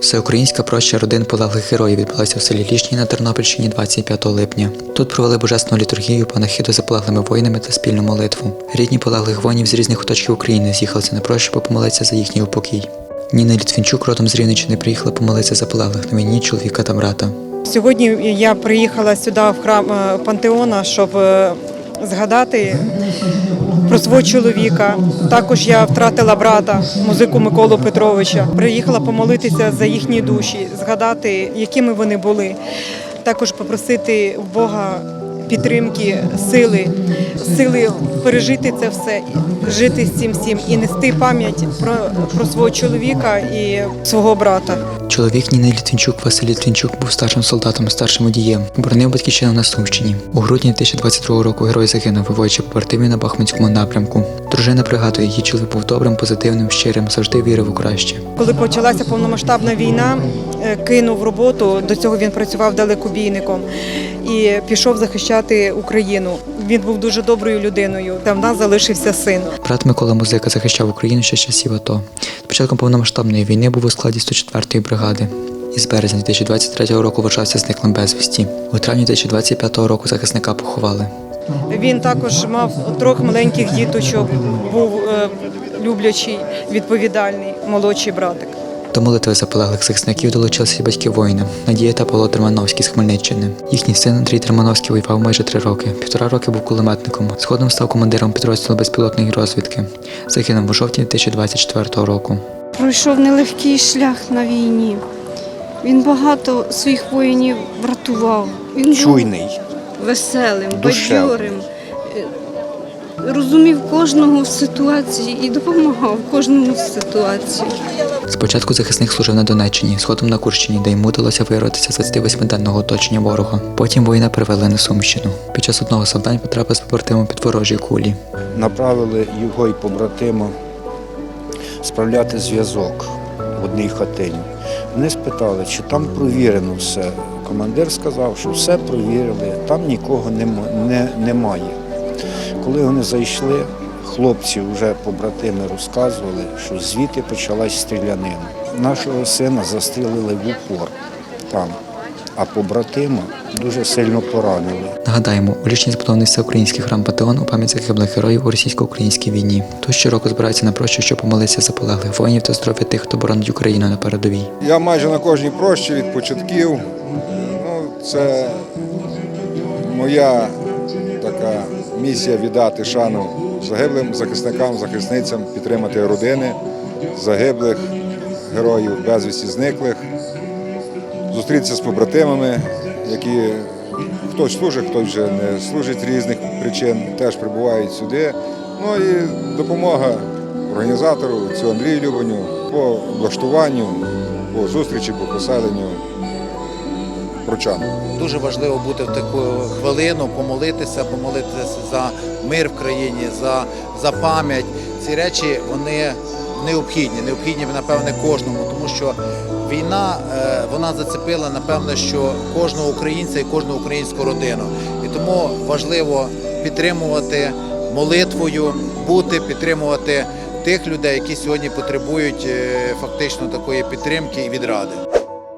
Всеукраїнська проща родин полеглих героїв відбулася у селі Лішні на Тернопільщині 25 липня. Тут провели божественну літургію, панахиду за полеглими воїнами та спільну молитву. Рідні полеглих воїнів з різних куточків України з'їхалися на прощу, помолитися за їхній упокій. Ніна Літвінчук родом з Рівненщини приїхала помолитися за полеглих на війні чоловіка та брата. Сьогодні я приїхала сюди в храм е, Пантеона, щоб е, згадати про свого чоловіка. Також я втратила брата, музику Миколу Петровича. Приїхала помолитися за їхні душі, згадати, якими вони були. Також попросити Бога підтримки, сили, сили пережити це все, жити з цим всім і нести пам'ять про, про свого чоловіка і свого брата. Чоловік Ніни Літвінчук Василь Літвінчук був старшим солдатом, старшим водієм. Боронив батьківщину на Сумщині. У грудні 2022 року герой загинув, виводячи побратимів на Бахмутському напрямку. Дружина пригадує, її чоловік був добрим, позитивним, щирим, завжди вірив у краще. Коли почалася повномасштабна війна, кинув роботу. До цього він працював далекобійником і пішов захищати Україну. Він був дуже доброю людиною. Та в нас залишився син. Брат Микола Музика захищав Україну ще з часів АТО. З початком повномасштабної війни був у складі 104-ї бригади. Із березня 2023 року вважався зниклим безвісті. У травні 2025 року захисника поховали. Він також мав трьох маленьких діточок, був е, люблячий, відповідальний молодший братик. До молитви за полеглих захисників долучилися батьки воїна Надія та Павло Дермановський з Хмельниччини. Їхній син Андрій Дермановський воював майже три роки. Півтора роки був кулеметником. Згодом став командиром підрозділу безпілотної розвідки. Загинув у жовтні 2024 року. пройшов нелегкий шлях на війні. Він багато своїх воїнів врятував. Він чуйний. був веселим, бадьорим, розумів кожного в ситуації і допомагав кожному в ситуації. Спочатку захисник служив на Донеччині, згодом на Курщині, де йому вдалося вирватися з 28-денного оточення ворога. Потім воїна перевели на Сумщину. Під час одного завдань потрапив з побратимом під ворожі кулі. Направили його і побратима справляти зв'язок в одній хатині. Вони спитали, чи там провірено все. Командир сказав, що все провірили, там нікого нема- не, немає. Коли вони зайшли, хлопці вже побратими розказували, що звідти почалась стрілянина. Нашого сина застрілили в упор там, а побратима дуже сильно поранили. Нагадаємо, у Лічні збудований всеукраїнський храм Патеон у пам'ять загиблих героїв у російсько-українській війні. Тут щороку збираються на прощу, щоб помолитися за полеглих воїнів та здоров'я тих, хто боронить Україну на передовій. Я майже на кожній прощі від початків. Ну, це моя така місія віддати шану загиблим захисникам, захисницям, підтримати родини загиблих героїв, безвісті зниклих, зустрітися з побратимами, які хтось служить, хтось вже не служить різних причин, теж прибувають сюди. Ну і допомога організатору, цього Андрію Любаню по влаштуванню, по зустрічі, по поселенню прочан. Дуже важливо бути в таку хвилину, помолитися, помолитися за мир в країні, за, за пам'ять. Ці речі вони необхідні, необхідні напевне кожному, тому що війна е, вона зацепила напевне, що кожного українця і кожну українську родину. І тому важливо підтримувати молитвою, бути, підтримувати тих людей, які сьогодні потребують е, фактично такої підтримки і відради.